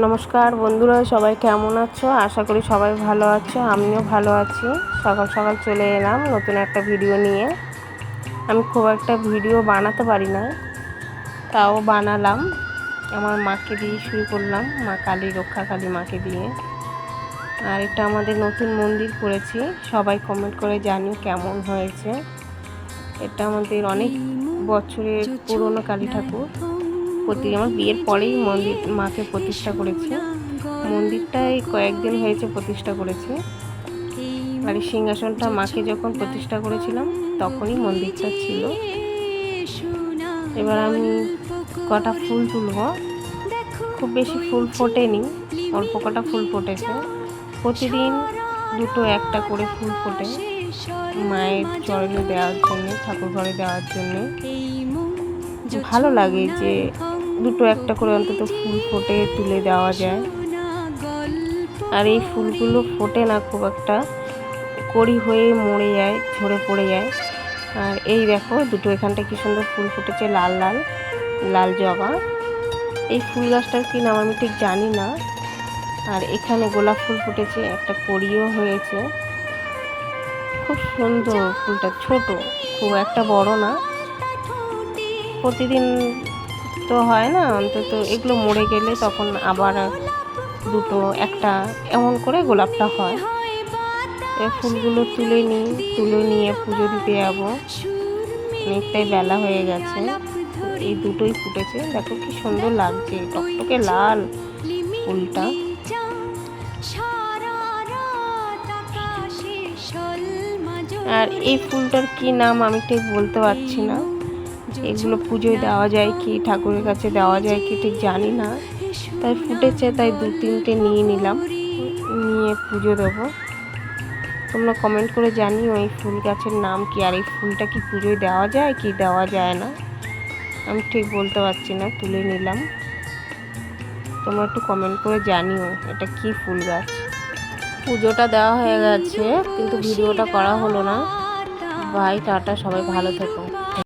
নমস্কার বন্ধুরা, সবাই কেমন আছো? আশা করি সবাই ভালো আছো, আমিও ভালো আছি। সকাল সকাল চলে এলাম নতুন একটা ভিডিও নিয়ে। আমি খুব একটা ভিডিও বানাতে পারি না, তাও বানালাম। আমার মাকে দিয়ে শুরু করলাম, মা কালী রক্ষা কালী মাকে দিয়ে। আর এটা আমাদের নতুন মন্দির করেছি, সবাই কমেন্ট করে জানি কেমন হয়েছে। এটা আমাদের অনেক বছরের পুরনো কালী ঠাকুর। প্রতি আমার বিয়ের পরেই মন্দির মাকে প্রতিষ্ঠা করেছে। মন্দিরটা এই কয়েকদিন হয়েছে প্রতিষ্ঠা করেছে। আর সিংহাসনটা মাকে যখন প্রতিষ্ঠা করেছিলাম, তখনই মন্দিরটা ছিল। এবার আমি কটা ফুল তুলব। খুব বেশি ফুল ফোটেনি, অল্প কটা ফুল ফোটেছে। প্রতিদিন দুটো একটা করে ফুল ফোটে মায়ের চরণে দেওয়ার জন্য, ঠাকুর ঘরে দেওয়ার জন্য। ভালো লাগে যে দুটো একটা করে অন্তত ফুল ফোটে, তুলে দেওয়া যায়। আর এই ফুলগুলো ফোটে না খুব একটা। কড়ি হয়ে মরে যায়, ঝরে পড়ে যায়। আর এই দেখো, দুটো এখানটা কি সুন্দর ফুল ফুটেছে, লাল লাল লাল জবা। এই ফুল গাছটার কি নাম আমি ঠিক জানি না। আর এখানে গোলাপ ফুল ফুটেছে, একটা কড়িও হয়েছে। খুব সুন্দর ফুলটা, ছোট, খুব একটা বড় না। প্রতিদিন তো হয় না, অন্তত এগুলো মরে গেলে তখন আবার দুটো, একটা এমন করে গোলাপটা হয়। ফুলগুলো তুলে নিই, তুলে নিয়ে পুজো দিতে যাব। অনেকটাই বেলা হয়ে গেছে এই দুটোই ফুটেছে। দেখো কি সুন্দর লাগছে, টকটকে লাল ফুলটা। আর এই ফুলটার কি নাম আমি ঠিক বলতে পারছি না। এগুলো পুজোয় দেওয়া যায় কি ঠাকুরের কাছে দেওয়া যায় কি ঠিক জানি না। তাই ফুটেছে, তাই দু তিনটে নিয়ে নিলাম, নিয়ে পুজো দেবো। তোমরা কমেন্ট করে জানিও এই ফুল গাছের নাম কি, আর এই ফুলটা কি পুজোয় দেওয়া যায় কি দেওয়া যায় না? আমি ঠিক বলতে পারছি না, তুলে নিলাম। তোমরা একটু কমেন্ট করে জানিও এটা কি ফুল গাছ। পুজোটা দেওয়া হয়ে গেছে, কিন্তু ভিডিওটা করা হলো না। ভাই, টাটা, সবাই ভালো থেকো।